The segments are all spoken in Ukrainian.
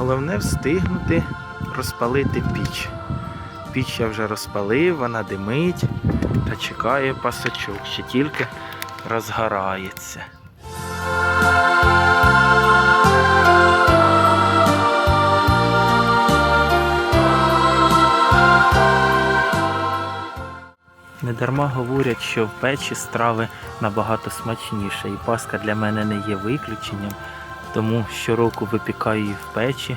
Головне встигнути розпалити піч. Піч я вже розпалив, вона димить та чекає пасочок, ще тільки розгорається. Недарма говорять, що в печі страви набагато смачніше, і паска для мене не є виключенням, тому щороку випікаю її в печі,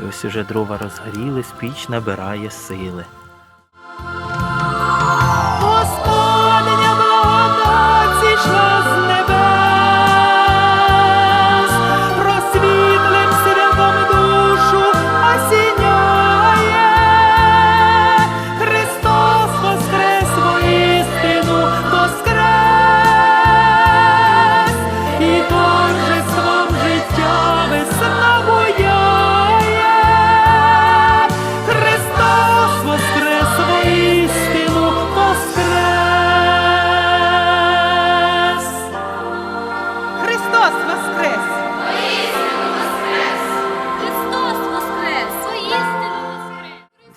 і ось уже дрова розгорілись, піч набирає сили.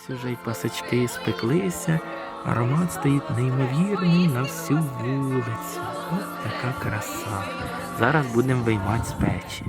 Ось уже й пасочки спеклися, аромат стоїть неймовірний на всю вулицю. Ось така краса. Зараз будемо виймати з печі.